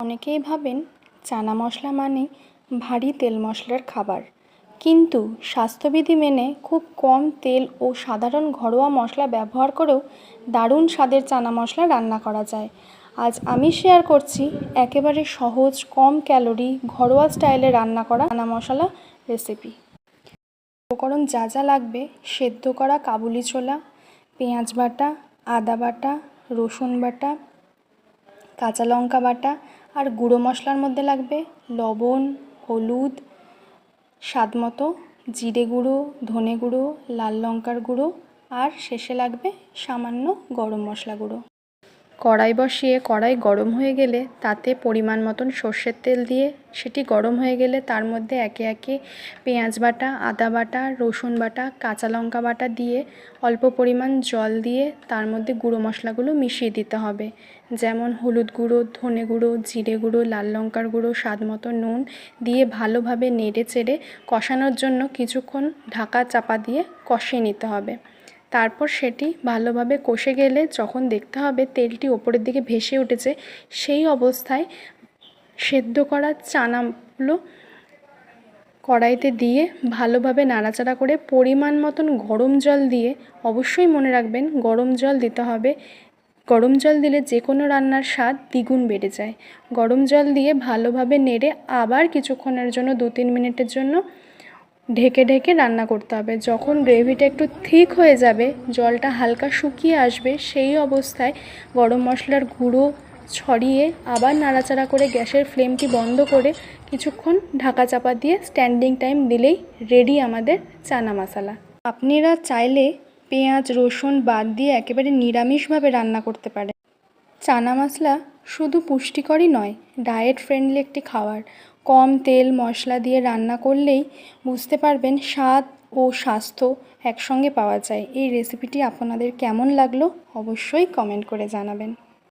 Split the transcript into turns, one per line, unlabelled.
অনেকেই ভাবেন চানা মশলা মানে ভারী তেল মশলার খাবার। কিন্তু স্বাস্থ্যবিধি মেনে খুব কম তেল ও সাধারণ ঘরোয়া মশলা ব্যবহার করেও দারুণ স্বাদের চানা মশলা রান্না করা যায়। আজ আমি শেয়ার করছি একেবারে সহজ, কম ক্যালোরি ঘরোয়া স্টাইলে রান্না করা চানা মশলা রেসিপি উপকরণ যা যা লাগবে, সেদ্ধ করা কাবুলি ছোলা, পেঁয়াজ বাটা, আদা বাটা, রসুন বাটা, কাঁচা লঙ্কা বাটা আর গুঁড়ো মশলার মধ্যে লাগবে লবণ, হলুদ, স্বাদ মতো জিরে গুঁড়ো, ধনে গুঁড়ো, লাল লঙ্কার গুঁড়ো, আর শেষে লাগবে সামান্য গরম মশলা গুঁড়ো। কড়াই বসিয়ে কড়াই গরম হয়ে গেলে তাতে পরিমাণ মতন সর্ষের তেল দিয়ে সেটি গরম হয়ে গেলে তার মধ্যে একে একে পেঁয়াজ বাটা, আদা বাটা, রসুন বাটা, কাঁচা লঙ্কা বাটা দিয়ে অল্প পরিমাণ জল দিয়ে তার মধ্যে গুঁড়ো মশলাগুলো মিশিয়ে দিতে হবে। যেমন হলুদ গুঁড়ো, ধনে গুঁড়ো, জিরে গুঁড়ো, লাল লঙ্কার গুঁড়ো, স্বাদ মতো নুন দিয়ে ভালোভাবে নেড়ে চেড়ে কষানোর জন্য কিছুক্ষণ ঢাকা চাপা দিয়ে কষিয়ে নিতে হবে। তারপর সেটি ভালোভাবে কষে গেলে যখন দেখতে হবে তেলটি ওপরের দিকে ভেসে উঠেছে, সেই অবস্থায় সেদ্ধ করা চানাগুলো কড়াইতে দিয়ে ভালোভাবে নাড়াচাড়া করে পরিমাণ মতন গরম জল দিয়ে অবশ্যই মনে রাখবেন গরম জল দিতে হবে। গরম জল দিলে যে কোনো রান্নার স্বাদ দ্বিগুণ বেড়ে যায়। গরম জল দিয়ে ভালোভাবে নেড়ে আবার কিছুক্ষণের জন্য দু তিন মিনিটের জন্য ঢেকে ঢেকে রান্না করতে হবে। যখন গ্রেভিটা একটু থিক হয়ে যাবে, জলটা হালকা শুকিয়ে আসবে, সেই অবস্থায় গরম মশলার গুঁড়ো ছড়িয়ে আবার নাড়াচাড়া করে গ্যাসের ফ্লেমটি বন্ধ করে কিছুক্ষণ ঢাকা চাপা দিয়ে স্ট্যান্ডিং টাইম দিলেই রেডি আমাদের চানা মশলা। আপনারা চাইলে পেঁয়াজ, রসুন বাদ দিয়ে একেবারে নিরামিষভাবে রান্না করতে পারেন। চানা মশলা শুধু পুষ্টিকরই নয় ডায়েট ফ্রেন্ডলি একটি খাবার। কম তেল, মশলা দিয়ে রান্না করলেই বুঝতে পারবেন স্বাদ ও স্বাস্থ্য একসঙ্গে পাওয়া যায়। এই রেসিপিটি আপনাদের কেমন লাগল অবশ্যই কমেন্ট করে জানাবেন।